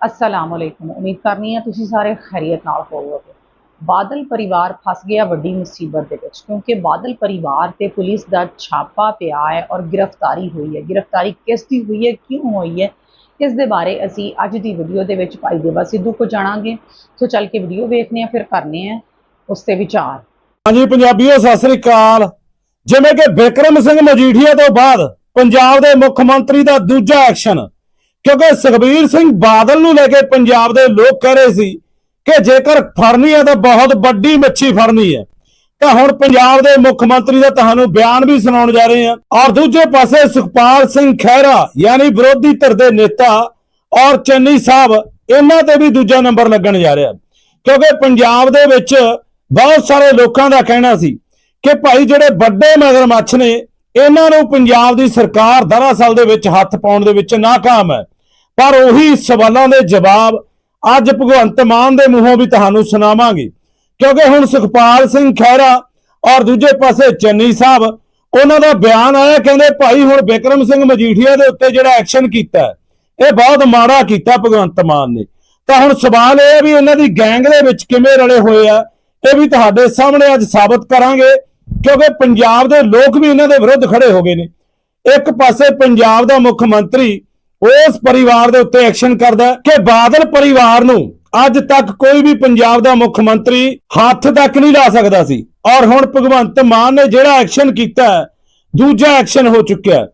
ਅਸਲਾਮ ਅਲੈਕੁਮ ਉਮੀਦ ਕਰਨੀ ਹੈ ਤੁਸੀਂ ਸਾਰੇ ਖੈਰੀਅਤ ਨਾਲ ਹੋਵੋਗੇ। ਬਾਦਲ ਪਰਿਵਾਰ ਫਸ ਗਿਆ ਵੱਡੀ ਮੁਸੀਬਤ ਦੇ ਵਿੱਚ, ਕਿਉਂਕਿ ਬਾਦਲ ਪਰਿਵਾਰ ਤੇ ਪੁਲਿਸ ਦਾ ਛਾਪਾ ਪਿਆ ਹੈ ਔਰ ਗ੍ਰਿਫਤਾਰੀ ਹੋਈ ਹੈ। ਗ੍ਰਿਫਤਾਰੀ ਕਿਸ ਦੀ ਹੋਈ ਹੈ, ਕਿਉਂ ਹੋਈ ਹੈ, ਇਸ ਦੇ ਬਾਰੇ ਅਸੀਂ ਅੱਜ ਦੀ ਵੀਡੀਓ ਦੇ ਵਿੱਚ ਭਾਈ ਦੇਵਾ ਸਿੱਧੂ ਕੋ ਜਾਣਾਂਗੇ। ਸੋ ਚੱਲ ਕੇ ਵੀਡੀਓ ਵੇਖਨੇ ਆ ਫਿਰ ਕਰਨੇ ਆ ਉਸ ਤੇ ਵਿਚਾਰ। ਹਾਂਜੀ, ਪੰਜਾਬੀਓ, ਸਤਿ ਸ੍ਰੀ ਅਕਾਲ। ਜਿਵੇਂ ਕਿ ਬਿਕਰਮ ਸਿੰਘ ਮਜੀਠੀਆ ਤੋਂ ਬਾਅਦ ਪੰਜਾਬ ਦੇ ਮੁੱਖ ਮੰਤਰੀ ਦਾ ਦੂਜਾ ਐਕਸ਼ਨ। ਕਿਉਂਕਿ ਸੁਖਬੀਰ ਸਿੰਘ ਬਾਦਲ ਨੂੰ ਲੈ ਕੇ ਪੰਜਾਬ ਦੇ ਲੋਕ ਕਹਿ ਰਹੇ ਸੀ ਕਿ ਜੇਕਰ ਫੜਨੀ ਹੈ ਤਾਂ ਬਹੁਤ ਵੱਡੀ ਮੱਛੀ ਫੜਨੀ ਹੈ। ਤਾਂ ਹੁਣ ਪੰਜਾਬ ਦੇ ਮੁੱਖ ਮੰਤਰੀ ਦਾ ਤੁਹਾਨੂੰ ਬਿਆਨ ਵੀ ਸੁਣਾਉਣ ਜਾ ਰਹੇ ਹਾਂ। ਔਰ ਦੂਜੇ ਪਾਸੇ ਸੁਖਪਾਲ ਸਿੰਘ ਖਹਿਰਾ, ਯਾਨੀ ਵਿਰੋਧੀ ਧਿਰ ਦੇ ਨੇਤਾ ਔਰ ਚੰਨੀ ਸਾਹਿਬ, ਇਹਨਾਂ ਤੇ ਵੀ ਦੂਜਾ ਨੰਬਰ ਲੱਗਣ ਜਾ ਰਿਹਾ। ਕਿਉਂਕਿ ਪੰਜਾਬ ਦੇ ਵਿੱਚ ਬਹੁਤ ਸਾਰੇ ਲੋਕਾਂ ਦਾ ਕਹਿਣਾ ਸੀ ਕਿ ਭਾਈ ਜਿਹੜੇ ਵੱਡੇ ਮਗਰਮੱਛ ਨੇ, ਇਹਨਾਂ ਨੂੰ ਪੰਜਾਬ ਦੀ ਸਰਕਾਰ ਦਰਅਸਲ ਦੇ ਵਿੱਚ ਹੱਥ ਪਾਉਣ ਦੇ ਵਿੱਚ ਨਾਕਾਮ ਹੈ। ਪਰ ਉਹੀ ਸਵਾਲਾਂ ਦੇ ਜਵਾਬ ਅੱਜ ਭਗਵੰਤ ਮਾਨ ਦੇ ਮੂੰਹੋਂ ਵੀ ਤੁਹਾਨੂੰ ਸੁਣਾਵਾਂਗੇ। ਕਿਉਂਕਿ ਹੁਣ ਸੁਖਪਾਲ ਸਿੰਘ ਖਹਿਰਾ ਔਰ ਦੂਜੇ ਪਾਸੇ ਚੰਨੀ ਸਾਹਿਬ, ਉਹਨਾਂ ਦਾ ਬਿਆਨ ਆਇਆ, ਕਹਿੰਦੇ ਭਾਈ ਹੁਣ ਬਿਕਰਮ ਸਿੰਘ ਮਜੀਠੀਆ ਦੇ ਉੱਤੇ ਜਿਹੜਾ ਐਕਸ਼ਨ ਕੀਤਾ, ਇਹ ਬਹੁਤ ਮਾੜਾ ਕੀਤਾ ਭਗਵੰਤ ਮਾਨ ਨੇ। ਤਾਂ ਹੁਣ ਸਵਾਲ ਇਹ ਹੈ ਵੀ ਇਹਨਾਂ ਦੀ ਗੈਂਗ ਦੇ ਵਿੱਚ ਕਿਵੇਂ ਰਲੇ ਹੋਏ ਆ, ਇਹ ਵੀ ਤੁਹਾਡੇ ਸਾਹਮਣੇ ਅੱਜ ਸਾਬਤ ਕਰਾਂਗੇ, ਕਿਉਂਕਿ ਪੰਜਾਬ ਦੇ ਲੋਕ ਵੀ ਇਹਨਾਂ ਦੇ ਵਿਰੁੱਧ ਖੜੇ ਹੋ ਗਏ ਨੇ। ਇੱਕ ਪਾਸੇ ਪੰਜਾਬ ਦਾ ਮੁੱਖ ਮੰਤਰੀ ਉਸ ਪਰਿਵਾਰ ਦੇ ਉੱਤੇ ਐਕਸ਼ਨ ਕਰਦਾ ਕਿ ਬਾਦਲ ਪਰਿਵਾਰ ਨੂੰ ਅੱਜ ਤੱਕ ਕੋਈ ਵੀ ਪੰਜਾਬ ਦਾ ਮੁੱਖ ਮੰਤਰੀ ਹੱਥ ਤੱਕ ਨਹੀਂ ਲਾ ਸਕਦਾ ਸੀ। ਔਰ ਹੁਣ ਭਗਵੰਤ ਮਾਨ ਨੇ ਜਿਹੜਾ ਐਕਸ਼ਨ ਕੀਤਾ ਦੂਜਾ ਐਕਸ਼ਨ ਹੋ ਚੁੱਕਿਆ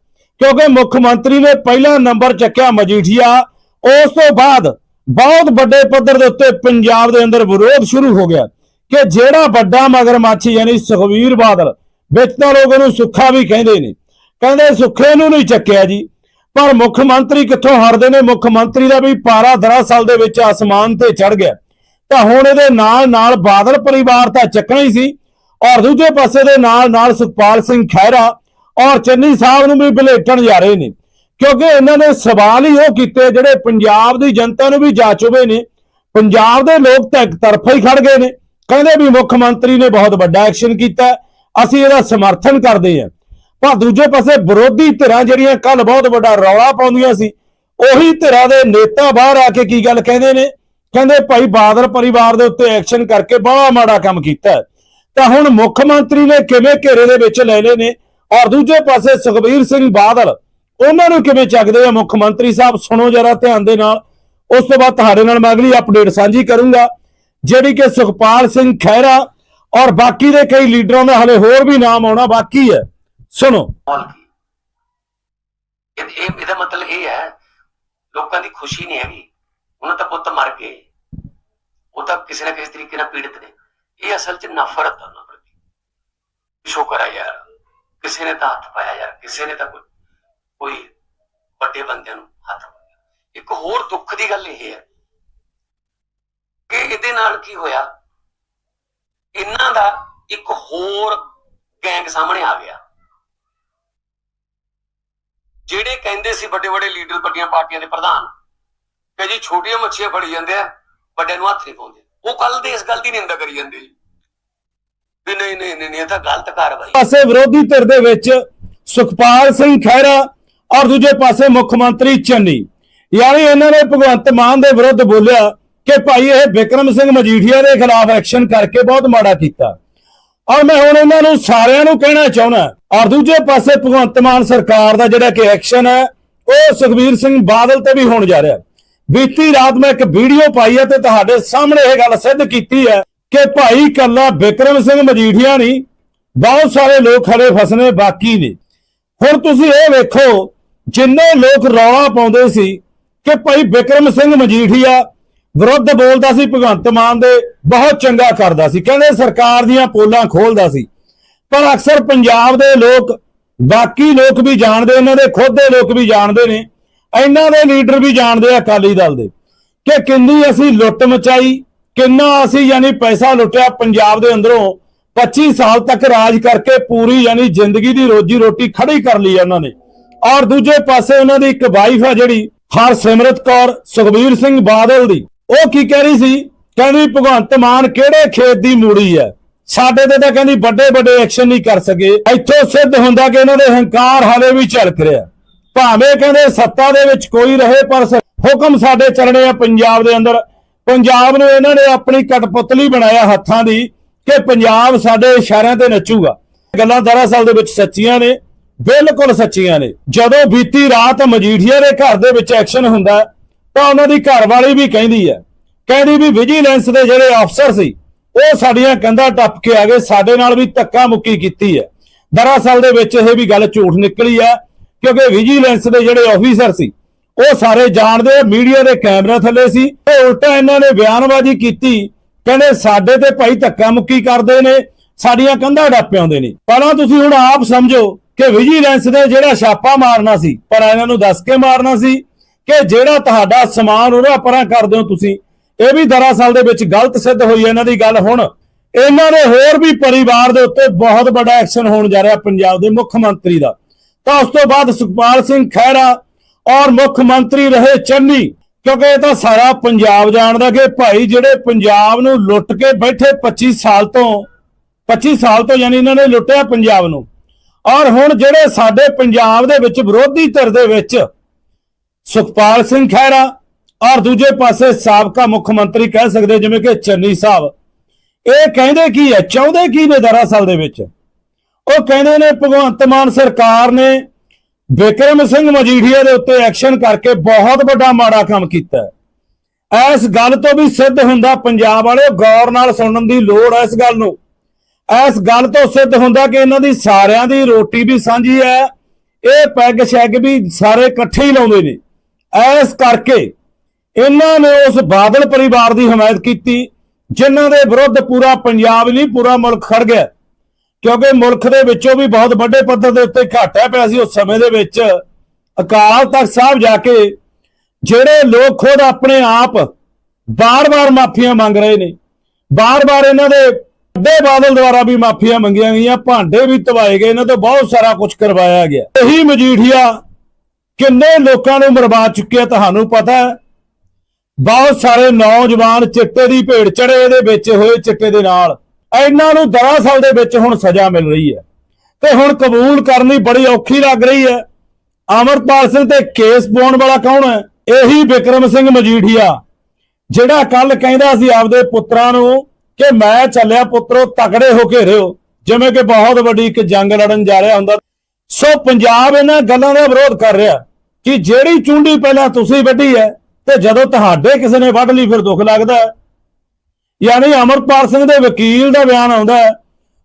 ਕਿਉਂਕਿ ਮੁੱਖ ਮੰਤਰੀ ਨੇ ਪਹਿਲਾ ਨੰਬਰ ਚੱਕਿਆ ਮਜੀਠੀਆ, ਉਸ ਤੋਂ ਬਾਅਦ ਬਹੁਤ ਵੱਡੇ ਪੱਧਰ ਦੇ ਉੱਤੇ ਪੰਜਾਬ ਦੇ ਅੰਦਰ ਵਿਰੋਧ ਸ਼ੁਰੂ ਹੋ ਗਿਆ ਕਿ ਜਿਹੜਾ ਵੱਡਾ ਮਗਰਮੱਛ ਯਾਨੀ ਸੁਖਵੀਰ ਬਾਦਲ, ਵਿੱਚ ਤਾਂ ਲੋਕ ਉਹਨੂੰ ਸੁੱਖਾ ਵੀ ਕਹਿੰਦੇ ਨੇ। ਕਹਿੰਦੇ ਸੁੱਖੇ ਨੂੰ ਨਹੀਂ ਚੱਕਿਆ ਜੀ। ਪਰ ਮੁੱਖ ਮੰਤਰੀ ਕਿੱਥੋਂ ਹਟਦੇ ਨੇ? ਮੁੱਖ ਮੰਤਰੀ ਦਾ ਵੀ ਪਾਰਾ ਦਰਅਸਲ ਦੇ ਵਿੱਚ ਆਸਮਾਨ ਤੇ ਚੜ ਗਿਆ। ਤਾਂ ਹੁਣ ਇਹਦੇ ਨਾਲ ਨਾਲ ਬਾਦਲ ਪਰਿਵਾਰ ਤਾਂ ਚੱਕਣਾ ਹੀ ਸੀ। ਔਰ ਦੂਜੇ ਪਾਸੇ ਦੇ ਨਾਲ ਨਾਲ ਸੁਖਪਾਲ ਸਿੰਘ ਖਹਿਰਾ ਔਰ ਚੰਨੀ ਸਾਹਿਬ ਨੂੰ ਵੀ ਬਲੇਟਣ ਜਾ ਰਹੇ ਨੇ। ਕਿਉਂਕਿ ਇਹਨਾਂ ਨੇ ਸਵਾਲ ਹੀ ਉਹ ਕੀਤੇ, ਜਿਹੜੇ ਪੰਜਾਬ ਦੀ ਜਨਤਾ ਨੂੰ ਵੀ ਜਾ ਚੁਬੇ ਨੇ। ਪੰਜਾਬ ਦੇ ਲੋਕ ਤਾਂ ਇੱਕ ਤਰਫਾ ਹੀ ਖੜ ਗਏ ਨੇ। ਕਹਿੰਦੇ ਵੀ ਮੁੱਖ ਮੰਤਰੀ ਨੇ ਬਹੁਤ ਵੱਡਾ ਐਕਸ਼ਨ ਕੀਤਾ। ਅਸੀਂ ਇਹਦਾ ਸਮਰਥਨ ਕਰਦੇ ਹਾਂ। ਪਰ ਦੂਜੇ ਪਾਸੇ ਵਿਰੋਧੀ ਧਿਰਾਂ ਜਿਹੜੀਆਂ ਕੱਲ ਬਹੁਤ ਵੱਡਾ ਰੌਲਾ ਪਾਉਂਦੀਆਂ ਸੀ, ਉਹੀ ਧਿਰਾਂ ਦੇ ਨੇਤਾ ਬਾਹਰ ਆ ਕੇ ਕੀ ਗੱਲ ਕਹਿੰਦੇ ਨੇ? ਕਹਿੰਦੇ ਭਾਈ ਬਾਦਲ ਪਰਿਵਾਰ ਦੇ ਉੱਤੇ ਐਕਸ਼ਨ ਕਰਕੇ ਬੜਾ ਮਾੜਾ ਕੰਮ ਕੀਤਾ ਤਾਂ ਹੁਣ ਮੁੱਖ ਮੰਤਰੀ ਨੇ ਕਿਵੇਂ ਘੇਰੇ ਦੇ ਵਿੱਚ ਲੈ ਲਏ ਨੇ? ਔਰ ਦੂਜੇ ਪਾਸੇ ਸੁਖਬੀਰ ਸਿੰਘ ਬਾਦਲ, ਉਹਨਾਂ ਨੂੰ ਕਿਵੇਂ ਚੱਕਦੇ ਆ ਮੁੱਖ ਮੰਤਰੀ ਸਾਹਿਬ? ਸੁਣੋ ਜਰਾ ਧਿਆਨ ਦੇ ਨਾਲ। ਉਸ ਤੋਂ ਬਾਅਦ ਤੁਹਾਡੇ ਨਾਲ ਮੈਂ ਅਗਲੀ ਅਪਡੇਟ ਸਾਂਝੀ ਕਰੂੰਗਾ, ਜਿਹੜੀ ਕਿ ਸੁਖਪਾਲ ਸਿੰਘ ਖਹਿਰਾ ਔਰ ਬਾਕੀ ਦੇ ਕਈ ਲੀਡਰਾਂ ਦਾ ਹਲੇ ਹੋਰ ਵੀ ਨਾਮ ਆਉਣਾ ਬਾਕੀ ਹੈ। ਸੁਣੋ। ਮਾਹੌਲ ਕੀ? ਇਹ ਇਹਦਾ ਮਤਲਬ ਇਹ ਹੈ, ਲੋਕਾਂ ਦੀ ਖੁਸ਼ੀ ਨਹੀਂ ਹੈਗੀ। ਉਹਨਾਂ ਤਾਂ ਪੁੱਤ ਮਰ ਗਏ। ਉਹ ਤਾਂ ਕਿਸੇ ਨਾ ਕਿਸੇ ਤਰੀਕੇ ਨਾਲ ਪੀੜਤ ਨੇ। ਇਹ ਅਸਲ 'ਚ ਨਫ਼ਰਤ ਆ ਉਹਨਾਂ ਪ੍ਰਤੀ। ਸ਼ੁਕਰ ਹੈ ਯਾਰ। ਕਿਸੇ ਨੇ ਤਾਂ ਹੱਥ ਪਾਇਆ ਯਾਰ। ਕਿਸੇ ਨੇ ਤਾਂ ਕੋਈ ਕੋਈ ਵੱਡੇ ਬੰਦਿਆਂ ਨੂੰ ਹੱਥ ਪਾਇਆ। ਇੱਕ ਹੋਰ ਦੁੱਖ ਦੀ ਗੱਲ ਇਹ ਹੈ ਕਿ ਇਹਦੇ ਨਾਲ ਕੀ ਹੋਇਆ? ਇਹਨਾਂ ਦਾ ਇੱਕ ਹੋਰ ਗੈਂਗ ਸਾਹਮਣੇ ਆ ਗਿਆ। ਜਿਹੜੇ ਕਹਿੰਦੇ ਸੀ ਵੱਡੇ ਵੱਡੇ ਲੀਡਰ, ਵੱਡੀਆਂ ਪਾਰਟੀਆਂ ਦੇ ਪ੍ਰਧਾਨ, ਕਿ ਜੀ ਛੋਟੀਆਂ ਮੱਛੀਆਂ ਫੜੀ ਜਾਂਦੇ ਆ, ਵੱਡਿਆਂ ਨੂੰ ਹੱਥ ਨਹੀਂ ਪਾਉਂਦੇ। ਉਹ ਕੱਲ ਦੇ ਇਸ ਗੱਲ ਦੀ ਨਿੰਦਾ ਕਰੀ ਜਾਂਦੇ ਜੀ। ਵੀ ਨਹੀਂ ਨਹੀਂ ਨਹੀਂ, ਇਹ ਤਾਂ ਗਲਤ ਕਾਰਵਾਈ। ਪਾਸੇ ਵਿਰੋਧੀ ਧਿਰ ਦੇ ਵਿੱਚ ਸੁਖਪਾਲ ਸਿੰਘ ਖਹਿਰਾ ਔਰ ਦੂਜੇ ਪਾਸੇ ਮੁੱਖ ਮੰਤਰੀ ਚੰਨੀ। ਯਾਨੀ ਇਹਨਾਂ ਨੇ ਭਗਵੰਤ ਮਾਨ ਦੇ ਵਿਰੁੱਧ ਬੋਲਿਆ ਕਿ ਭਾਈ ਇਹ ਵਿਕਰਮ ਸਿੰਘ ਮਜੀਠੀਆ ਦੇ ਖਿਲਾਫ ਐਕਸ਼ਨ ਕਰਕੇ ਬਹੁਤ ਮਾੜਾ ਕੀਤਾ। ਔਰ ਮੈਂ ਹੁਣ ਇਹਨਾਂ ਨੂੰ ਸਾਰਿਆਂ ਨੂੰ ਕਹਿਣਾ ਚਾਹੁੰਦਾ ਔਰ ਦੂਜੇ ਪਾਸੇ ਭਗਵੰਤ ਮਾਨ ਸਰਕਾਰ ਦਾ ਜਿਹੜਾ ਕਿ ਐਕਸ਼ਨ ਹੈ, ਉਹ ਸੁਖਬੀਰ ਸਿੰਘ ਬਾਦਲ ਤੇ ਵੀ ਹੋਣ ਜਾ ਰਿਹਾ ਬੀਤੀ ਰਾਤ ਮੈਂ ਇੱਕ ਵੀਡੀਓ ਪਾਈ ਹੈ ਤੇ ਤੁਹਾਡੇ ਸਾਹਮਣੇ ਇਹ ਗੱਲ ਸਿੱਧ ਕੀਤੀ ਹੈ ਕਿ ਭਾਈ ਕੱਲਾ ਵਿਕਰਮ ਸਿੰਘ ਮਜੀਠੀਆ ਨਹੀਂ, ਬਹੁਤ ਸਾਰੇ ਲੋਕ ਖੜੇ ਫਸਨੇ ਬਾਕੀ ਨੇ। ਹੁਣ ਤੁਸੀਂ ਇਹ ਵੇਖੋ, ਜਿੰਨੇ ਲੋਕ ਰੌਲਾ ਪਾਉਂਦੇ ਸੀ ਕਿ ਭਾਈ ਵਿਕਰਮ ਸਿੰਘ ਮਜੀਠੀਆ ਵਿਰੁੱਧ ਬੋਲਦਾ ਸੀ ਭਗਵੰਤ ਮਾਨ ਦੇ, ਬਹੁਤ ਚੰਗਾ ਕਰਦਾ ਸੀ। ਕਹਿੰਦੇ ਸਰਕਾਰ ਦੀਆਂ ਪੋਲਾਂ ਖੋਲਦਾ ਸੀ। ਪਰ ਅਕਸਰ ਪੰਜਾਬ ਦੇ ਲੋਕ, ਬਾਕੀ ਲੋਕ ਵੀ ਜਾਣਦੇ, ਇਹਨਾਂ ਦੇ ਖੁਦ ਦੇ ਲੋਕ ਵੀ ਜਾਣਦੇ ਨੇ। ਇਹਨਾਂ ਦੇ ਲੀਡਰ ਵੀ ਜਾਣਦੇ ਆ ਅਕਾਲੀ ਦਲ ਦੇ। ਕਿ ਕਿੰਨੀ ਅਸੀਂ ਲੁੱਟ ਮਚਾਈ, ਕਿੰਨਾ ਅਸੀਂ ਯਾਨੀ ਪੈਸਾ ਲੁੱਟਿਆ ਪੰਜਾਬ ਦੇ ਅੰਦਰੋਂ 25 ਸਾਲ ਤੱਕ ਰਾਜ ਕਰਕੇ ਪੂਰੀ ਯਾਨੀ ਜ਼ਿੰਦਗੀ ਦੀ ਰੋਜੀ ਰੋਟੀ ਖੜੀ ਕਰ ਲਈ ਆ ਉਹਨਾਂ ਨੇ। ਔਰ ਦੂਜੇ ਪਾਸੇ ਉਹਨਾਂ ਦੀ ਇੱਕ ਵਾਈਫ ਆ ਜਿਹੜੀ, ਹਰਸਿਮਰਤ ਕੌਰ, ਸੁਖਬੀਰ ਸਿੰਘ ਬਾਦਲ ਦੀ। ਉਹ ਕੀ ਕਹਿ ਰਹੀ ਸੀ? ਕਹਿੰਦੀ ਭਗਵੰਤ ਮਾਨ ਕਿਹੜੇ ਖੇਤ ਦੀ ਮੂੜੀ ਹੈ? ਸਾਡੇ ਤੇ ਤਾਂ ਕਹਿੰਦੀ ਵੱਡੇ ਵੱਡੇ ਐਕਸ਼ਨ ਨਹੀਂ ਕਰ ਸਕੇ। ਇੱਥੋਂ ਸਿੱਧ ਹੁੰਦਾ ਕਿ ਇਹਨਾਂ ਦੇ ਹੰਕਾਰ ਹਾਲੇ ਵੀ ਝਲਕ ਰਿਹਾ। ਭਾਵੇਂ ਕਹਿੰਦੇ ਸੱਤਾ ਦੇ ਵਿੱਚ ਕੋਈ ਰਹੇ, ਪਰ ਹੁਕਮ ਸਾਡੇ ਚੱਲਣੇ ਆ ਪੰਜਾਬ ਦੇ ਅੰਦਰ। ਪੰਜਾਬ ਨੂੰ ਇਹਨਾਂ ਨੇ ਆਪਣੀ ਕਟਪੁਤਲੀ ਬਣਾਇਆ ਹੱਥਾਂ ਦੀ ਕਿ ਪੰਜਾਬ ਸਾਡੇ ਇਸ਼ਾਰਿਆਂ ਤੇ ਨੱਚੂਗਾ। ਗੱਲਾਂ ਦਰਅਸਲ ਦੇ ਵਿੱਚ ਸੱਚੀਆਂ ਨੇ, ਬਿਲਕੁਲ ਸੱਚੀਆਂ ਨੇ। ਜਦੋਂ ਬੀਤੀ ਰਾਤ ਮਜੀਠੀਆ ਦੇ ਘਰ ਦੇ ਵਿੱਚ ਐਕਸ਼ਨ ਹੁੰਦਾ ਤਾਂ ਉਹਨਾਂ ਦੀ ਘਰਵਾਲੀ ਵੀ ਕਹਿੰਦੀ ਹੈ। ਕਹਿੰਦੀ ਵੀ ਵਿਜੀਲੈਂਸ ਦੇ ਜਿਹੜੇ ਅਫਸਰ ਸੀ, ਉਹ ਸਾਡੀਆਂ ਕੰਧਾਂ ਟੱਪ ਕੇ ਆ ਗਏ, ਸਾਡੇ ਨਾਲ ਵੀ ਧੱਕਾ ਮੁੱਕੀ ਕੀਤੀ ਹੈ। ਦਰਅਸਲ ਦੇ ਵਿੱਚ ਇਹ ਵੀ ਗੱਲ ਝੂਠ ਨਿਕਲੀ ਹੈ, ਕਿਉਂਕਿ ਵਿਜੀਲੈਂਸ ਦੇ ਜਿਹੜੇ ਆਫੀਸਰ ਸੀ, ਉਹ ਸਾਰੇ ਜਾਣਦੇ ਮੀਡੀਆ ਦੇ ਕੈਮਰਾ ਥੱਲੇ ਸੀ। ਤੇ ਉਲਟਾ ਇਹਨਾਂ ਨੇ ਬਿਆਨਬਾਜ਼ੀ ਕੀਤੀ, ਕਹਿੰਦੇ ਸਾਡੇ ਤੇ ਭਾਈ ਧੱਕਾ ਮੁੱਕੀ ਕਰਦੇ ਨੇ, ਸਾਡੀਆਂ ਕੰਧਾਂ ਡੱਪ ਆਉਂਦੇ ਨੇ। ਪਹਿਲਾਂ ਤੁਸੀਂ ਹੁਣ ਆਪ ਸਮਝੋ ਕਿ ਵਿਜੀਲੈਂਸ ਨੇ ਜਿਹੜਾ ਛਾਪਾ ਮਾਰਨਾ ਸੀ, ਪਰ ਇਹਨਾਂ ਨੂੰ ਦੱਸ ਕੇ ਮਾਰਨਾ ਸੀ ਕਿ ਜਿਹੜਾ ਤੁਹਾਡਾ ਸਮਾਨ ਉਹਦਾ ਪਰਾਂ ਕਰਦੇ ਹੋ ਤੁਸੀਂ। ਇਹ ਵੀ ਦਰਅਸਲ ਦੇ ਵਿੱਚ ਗਲਤ ਸਿੱਧ ਹੋਈ ਹੈ ਇਹਨਾਂ ਦੀ ਗੱਲ। ਹੁਣ ਇਹਨਾਂ ਦੇ ਹੋਰ ਵੀ ਪਰਿਵਾਰ ਦੇ ਉੱਤੇ ਬਹੁਤ ਵੱਡਾ ਐਕਸ਼ਨ ਹੋਣ ਜਾ ਰਿਹਾ ਪੰਜਾਬ ਦੇ ਮੁੱਖ ਮੰਤਰੀ ਦਾ। ਤਾਂ ਉਸ ਤੋਂ ਬਾਅਦ ਸੁਖਪਾਲ ਸਿੰਘ ਖਹਿਰਾ ਔਰ ਮੁੱਖ ਮੰਤਰੀ ਰਹੇ ਚੰਨੀ, ਕਿਉਂਕਿ ਇਹ ਤਾਂ ਸਾਰਾ ਪੰਜਾਬ ਜਾਣਦਾ ਕਿ ਭਾਈ ਜਿਹੜੇ ਪੰਜਾਬ ਨੂੰ ਲੁੱਟ ਕੇ ਬੈਠੇ 25 ਸਾਲ ਤੋਂ 25 ਸਾਲ ਤੋਂ ਯਾਨੀ ਇਹਨਾਂ ਨੇ ਲੁੱਟਿਆ ਪੰਜਾਬ ਨੂੰ। ਔਰ ਹੁਣ ਜਿਹੜੇ ਸਾਡੇ ਪੰਜਾਬ ਦੇ ਵਿੱਚ ਵਿਰੋਧੀ ਧਿਰ ਦੇ ਵਿੱਚ ਸੁਖਪਾਲ ਸਿੰਘ ਖਹਿਰਾ ਔਰ ਦੂਜੇ ਪਾਸੇ ਸਾਬਕਾ ਮੁੱਖ ਮੰਤਰੀ ਕਹਿ ਸਕਦੇ ਜਿਵੇਂ ਕਿ ਚੰਨੀ ਸਾਹਿਬ। ਇਹ ਕਹਿੰਦੇ ਕੀ ਹੈ? ਚਾਹੁੰਦੇ ਕੀ ਨੇ ਦਰਅਸਲ ਦੇ ਵਿੱਚ? ਉਹ ਕਹਿੰਦੇ ਨੇ ਭਗਵੰਤ ਮਾਨ ਸਰਕਾਰ ਨੇ ਵਿਕਰਮ ਸਿੰਘ ਮਜੀਠੀਆ ਦੇ ਉੱਤੇ ਐਕਸ਼ਨ ਕਰਕੇ ਬਹੁਤ ਵੱਡਾ ਮਾੜਾ ਕੰਮ ਕੀਤਾ ਇਸ ਗੱਲ ਤੋਂ ਵੀ ਸਿੱਧ ਹੁੰਦਾ ਪੰਜਾਬ ਵਾਲੇ ਗੌਰ ਨਾਲ ਸੁਣਨ ਦੀ ਲੋੜ ਹੈ ਇਸ ਗੱਲ ਨੂੰ। ਇਸ ਗੱਲ ਤੋਂ ਸਿੱਧ ਹੁੰਦਾ ਕਿ ਇਹਨਾਂ ਦੀ ਸਾਰਿਆਂ ਦੀ ਰੋਟੀ ਵੀ ਸਾਂਝੀ ਹੈ। ਇਹ ਪੈਗ ਸ਼ੈਗ ਵੀ ਸਾਰੇ ਇਕੱਠੇ ਹੀ ਲਾਉਂਦੇ ਨੇ। ਇਸ ਕਰਕੇ ਇਹਨਾਂ ਨੇ ਉਸ ਬਾਦਲ ਪਰਿਵਾਰ ਦੀ ਹਮਾਇਤ ਕੀਤੀ, ਜਿਨ੍ਹਾਂ ਦੇ ਵਿਰੁੱਧ ਪੂਰਾ ਪੰਜਾਬ ਨਹੀਂ, ਪੂਰਾ ਮੁਲਕ ਖੜ ਗਿਆ। ਕਿਉਂਕਿ ਮੁਲਕ ਦੇ ਵਿੱਚੋਂ ਵੀ ਬਹੁਤ ਵੱਡੇ ਪੱਧਰ ਦੇ ਉੱਤੇ ਘਾਟਾ ਪਿਆ ਸੀ ਉਸ ਸਮੇਂ ਦੇ ਵਿੱਚ। ਅਕਾਲ ਤਖਤ ਸਾਹਿਬ ਜਾ ਕੇ ਜਿਹੜੇ ਲੋਕ ਖੁਦ ਆਪਣੇ ਆਪ ਬਾਰ-ਬਾਰ ਮਾਫੀਆਂ ਮੰਗ ਰਹੇ ਨੇ। ਬਾਰ-ਬਾਰ ਇਹਨਾਂ ਦੇ ਵੱਡੇ ਬਾਦਲ ਦੁਆਰਾ ਵੀ ਮਾਫੀਆਂ ਮੰਗੀਆਂ ਗਈਆਂ, ਭਾਂਡੇ ਵੀ ਧਵਾਏ ਗਏ, ਇਹਨਾਂ ਤੋਂ ਬਹੁਤ ਸਾਰਾ ਕੁਝ ਕਰਵਾਇਆ ਗਿਆ। ਇਹੀ ਮਜੀਠੀਆ ਕਿੰਨੇ ਲੋਕਾਂ ਨੂੰ ਮਰਵਾ ਚੁੱਕਿਆ ਤੁਹਾਨੂੰ ਪਤਾ ਹੈ? ਬਹੁਤ ਸਾਰੇ ਨੌਜਵਾਨ ਚਿੱਟੇ ਦੀ ਭੇਡ ਚੜੇ ਇਹਦੇ ਵਿੱਚ ਹੋਏ ਚਿੱਟੇ ਦੇ ਨਾਲ। ਇਹਨਾਂ ਨੂੰ ਦਰਅਸਲ ਦੇ ਵਿੱਚ ਹੁਣ ਸਜ਼ਾ ਮਿਲ ਰਹੀ ਹੈ। ਤੇ ਹੁਣ ਕਬੂਲ ਕਰਨੀ ਬੜੀ ਔਖੀ ਲੱਗ ਰਹੀ ਹੈ। ਅਮਰਪਾਲ ਸਿੰਘ ਤੇ ਕੇਸ ਪਾਉਣ ਵਾਲਾ ਕੌਣ ਹੈ? ਇਹੀ ਵਿਕਰਮ ਸਿੰਘ ਮਜੀਠੀਆ, ਜਿਹੜਾ ਕੱਲ ਕਹਿੰਦਾ ਸੀ ਆਪਦੇ ਪੁੱਤਰਾਂ ਨੂੰ ਕਿ ਮੈਂ ਚੱਲਿਆ ਪੁੱਤਰੋ, ਤਕੜੇ ਹੋ ਕੇ ਰਹੋ ਜਿਵੇਂ ਕਿ ਬਹੁਤ ਵੱਡੀ ਇੱਕ ਜੰਗ ਲੜਨ ਜਾ ਰਿਹਾ ਹੁੰਦਾ। ਸੋ ਪੰਜਾਬ ਇਹਨਾਂ ਗੱਲਾਂ ਦਾ ਵਿਰੋਧ ਕਰ ਰਿਹਾ ਕਿ ਜਿਹੜੀ ਚੁੰਡੀ ਪਹਿਲਾਂ ਤੁਸੀਂ ਵੱਢੀ ਹੈ ਤੇ ਜਦੋਂ ਤੁਹਾਡੇ ਕਿਸੇ ਨੇ ਵੱਢ ਲਈ ਫਿਰ ਦੁੱਖ ਲੱਗਦਾ ਹੈ। ਯਾਨੀ ਅਮਰਪਾਲ ਸਿੰਘ ਦੇ ਵਕੀਲ ਦਾ ਬਿਆਨ ਆਉਂਦਾ ਹੈ।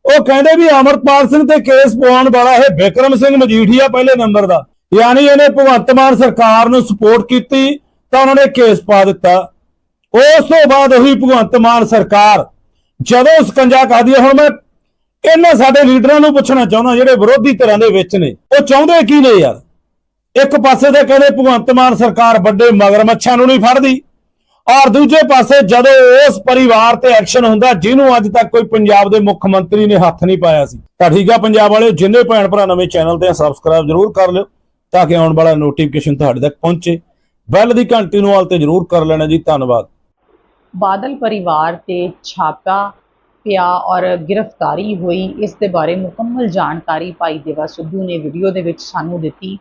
ਉਹ ਕਹਿੰਦੇ ਵੀ ਅਮਰਪਾਲ ਸਿੰਘ ਤੇ ਕੇਸ ਪਵਾਉਣ ਵਾਲਾ ਇਹ ਵਿਕਰਮ ਸਿੰਘ ਮਜੀਠੀਆ ਪਹਿਲੇ ਨੰਬਰ ਦਾ। ਯਾਨੀ ਇਹਨੇ ਭਗਵੰਤ ਮਾਨ ਸਰਕਾਰ ਨੂੰ ਸਪੋਰਟ ਕੀਤੀ ਤਾਂ ਉਹਨਾਂ ਨੇ ਕੇਸ ਪਾ ਦਿੱਤਾ। ਉਸ ਤੋਂ ਬਾਅਦ ਉਹੀ ਭਗਵੰਤ ਮਾਨ ਸਰਕਾਰ ਜਦੋਂ ਸਕੰਜਾ ਕਰਦੀ ਹੈ, ਹੁਣ ਮੈਂ ਇਹਨਾਂ ਸਾਡੇ ਲੀਡਰਾਂ ਨੂੰ ਪੁੱਛਣਾ ਚਾਹੁੰਦਾ, ਜਿਹੜੇ ਵਿਰੋਧੀ ਧਿਰਾਂ ਦੇ ਵਿੱਚ ਨੇ, ਉਹ ਚਾਹੁੰਦੇ ਕੀ ਨੇ ਯਾਰ? ਇੱਕ ਪਾਸੇ ਤੇ ਕਹਿੰਦੇ ਭਗਵੰਤ ਮਾਨ ਸਰਕਾਰ ਵੱਡੇ ਮਗਰਮੱਛਾਂ ਨੂੰ ਨਹੀਂ ਫੜਦੀ, ਔਰ ਦੂਜੇ ਪਾਸੇ ਜਦੋਂ ਉਸ ਪਰਿਵਾਰ ਤੇ ਐਕਸ਼ਨ ਹੁੰਦਾ, ਜਿਹਨੂੰ ਅੱਜ ਤੱਕ ਕੋਈ ਪੰਜਾਬ ਦੇ ਮੁੱਖ ਮੰਤਰੀ ਨੇ ਹੱਥ ਨਹੀਂ ਪਾਇਆ ਸੀ। ਤਾਂ ਠੀਕ ਆ ਪੰਜਾਬ ਵਾਲਿਓ, ਜਿੰਨੇ ਭੈਣ ਭਰਾ ਨਵੇਂ ਚੈਨਲ ਤੇ ਸਬਸਕ੍ਰਾਈਬ ਜ਼ਰੂਰ ਕਰ ਲਿਓ, ਤਾਂ ਕਿ ਆਉਣ ਵਾਲਾ ਨੋਟੀਫਿਕੇਸ਼ਨ ਤੁਹਾਡੇ ਤੱਕ ਪਹੁੰਚੇ। ਬੈਲ ਦੀ ਘੰਟੀ ਨੂੰ ਆਲ ਤੇ ਜ਼ਰੂਰ ਕਰ ਲੈਣਾ ਜੀ, ਧੰਨਵਾਦ। ਬਾਦਲ ਪਰਿਵਾਰ ਤੇ ਛਾਪਾ ਪਿਆ ਔਰ ਗ੍ਰਿਫਤਾਰੀ ਹੋਈ, ਇਸ ਦੇ ਬਾਰੇ ਮੁਕੰਮਲ ਜਾਣਕਾਰੀ ਭਾਈ ਦੇਵਾ ਸਿੱਧੂ ਨੇ ਵੀਡੀਓ ਦੇ ਵਿੱਚ ਸਾਨੂੰ ਦਿੱਤੀ।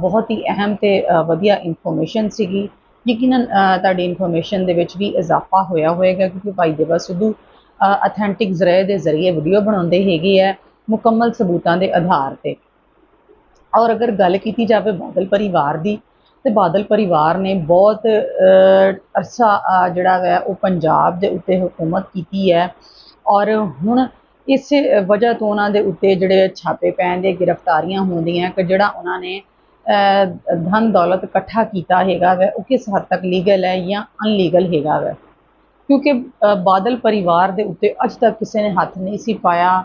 ਬਹੁਤ ਹੀ ਅਹਿਮ ਤੇ ਵਧੀਆ ਇਨਫੋਰਮੇਸ਼ਨ ਸੀਗੀ। ਯਕੀਨਨ ਤੁਹਾਡੀ ਇਨਫੋਰਮੇਸ਼ਨ ਦੇ ਵਿੱਚ ਵੀ ਇਜ਼ਾਫਾ ਹੋਇਆ ਹੋਵੇਗਾ ਕਿਉਂਕਿ ਭਾਈ ਦੇਵਾ ਸਿੱਧੂ ਅਥੈਂਟਿਕ ਜ਼ਰੀਏ ਦੇ ਜ਼ਰੀਏ ਵੀਡੀਓ ਬਣਾਉਂਦੇ ਹੈਗੇ ਹੈ ਮੁਕੰਮਲ ਸਬੂਤਾਂ ਦੇ ਆਧਾਰ ਤੇ। ਔਰ ਅਗਰ ਗੱਲ ਕੀਤੀ ਜਾਵੇ ਬਾਦਲ ਪਰਿਵਾਰ ਦੀ ਤੇ ਬਾਦਲ ਪਰਿਵਾਰ ਨੇ ਬਹੁਤ ਅਰਸਾ ਜਿਹੜਾ ਹੈ ਉਹ ਪੰਜਾਬ ਦੇ ਉੱਤੇ ਹਕੂਮਤ ਕੀਤੀ ਹੈ। ਔਰ ਹੁਣ ਇਸ ਵਜ੍ਹਾ ਤੋਂ ਉਹਨਾਂ ਦੇ ਉੱਤੇ ਜਿਹੜੇ ਛਾਪੇ ਪੈਣ ਦੇ, ਗ੍ਰਿਫਤਾਰੀਆਂ ਹੁੰਦੀਆਂ, ਕਿ ਜਿਹੜਾ ਉਹਨਾਂ ਨੇ ਧਨ ਦੌਲਤ ਇਕੱਠਾ ਕੀਤਾ ਹੈਗਾ ਵੈ, ਉਹ ਕਿਸ ਹੱਦ ਤੱਕ ਲੀਗਲ ਹੈ ਜਾਂ ਅਨਲੀਗਲ ਹੈਗਾ ਵੈ? ਕਿਉਂਕਿ ਬਾਦਲ ਪਰਿਵਾਰ ਦੇ ਉੱਤੇ ਅੱਜ ਤੱਕ ਕਿਸੇ ਨੇ ਹੱਥ ਨਹੀਂ ਸੀ ਪਾਇਆ।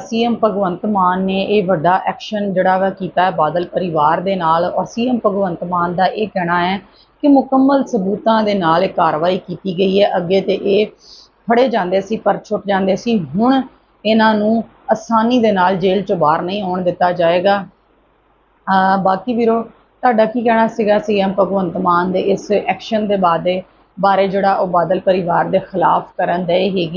ਸੀਐਮ ਭਗਵੰਤ ਮਾਨ ਨੇ ਇਹ ਵੱਡਾ ਐਕਸ਼ਨ ਜਿਹੜਾ ਵਾ ਕੀਤਾ ਹੈ ਬਾਦਲ ਪਰਿਵਾਰ ਦੇ ਨਾਲ ਔਰ ਸੀਐਮ ਭਗਵੰਤ ਮਾਨ ਦਾ ਇਹ ਕਹਿਣਾ ਹੈ ਕਿ ਮੁਕੰਮਲ ਸਬੂਤਾਂ ਦੇ ਨਾਲ ਇਹ ਕਾਰਵਾਈ ਕੀਤੀ ਗਈ ਹੈ। ਅੱਗੇ ਤੇ ਇਹ ਫੜੇ ਜਾਂਦੇ ਸੀ ਪਰ ਛੁੱਟ ਜਾਂਦੇ ਸੀ। ਹੁਣ ਇਹਨਾਂ ਨੂੰ ਆਸਾਨੀ ਦੇ ਨਾਲ ਜੇਲ੍ਹ ਚੋਂ ਬਾਹਰ ਨਹੀਂ ਆਉਣ ਦਿੱਤਾ ਜਾਏਗਾ। ਬਾਕੀ ਵੀਰੋ, ਤੁਹਾਡਾ ਕੀ ਕਹਿਣਾ ਸੀਗਾ ਸੀਐਮ ਭਗਵੰਤ ਮਾਨ ਦੇ ਇਸ ਐਕਸ਼ਨ ਦੇ ਬਾਰੇ ਬਾਰੇ ਜਿਹੜਾ ਉਹ ਬਾਦਲ ਪਰਿਵਾਰ ਦੇ ਖਿਲਾਫ ਕਰਨ ਦੇ ਹੈਗੀ?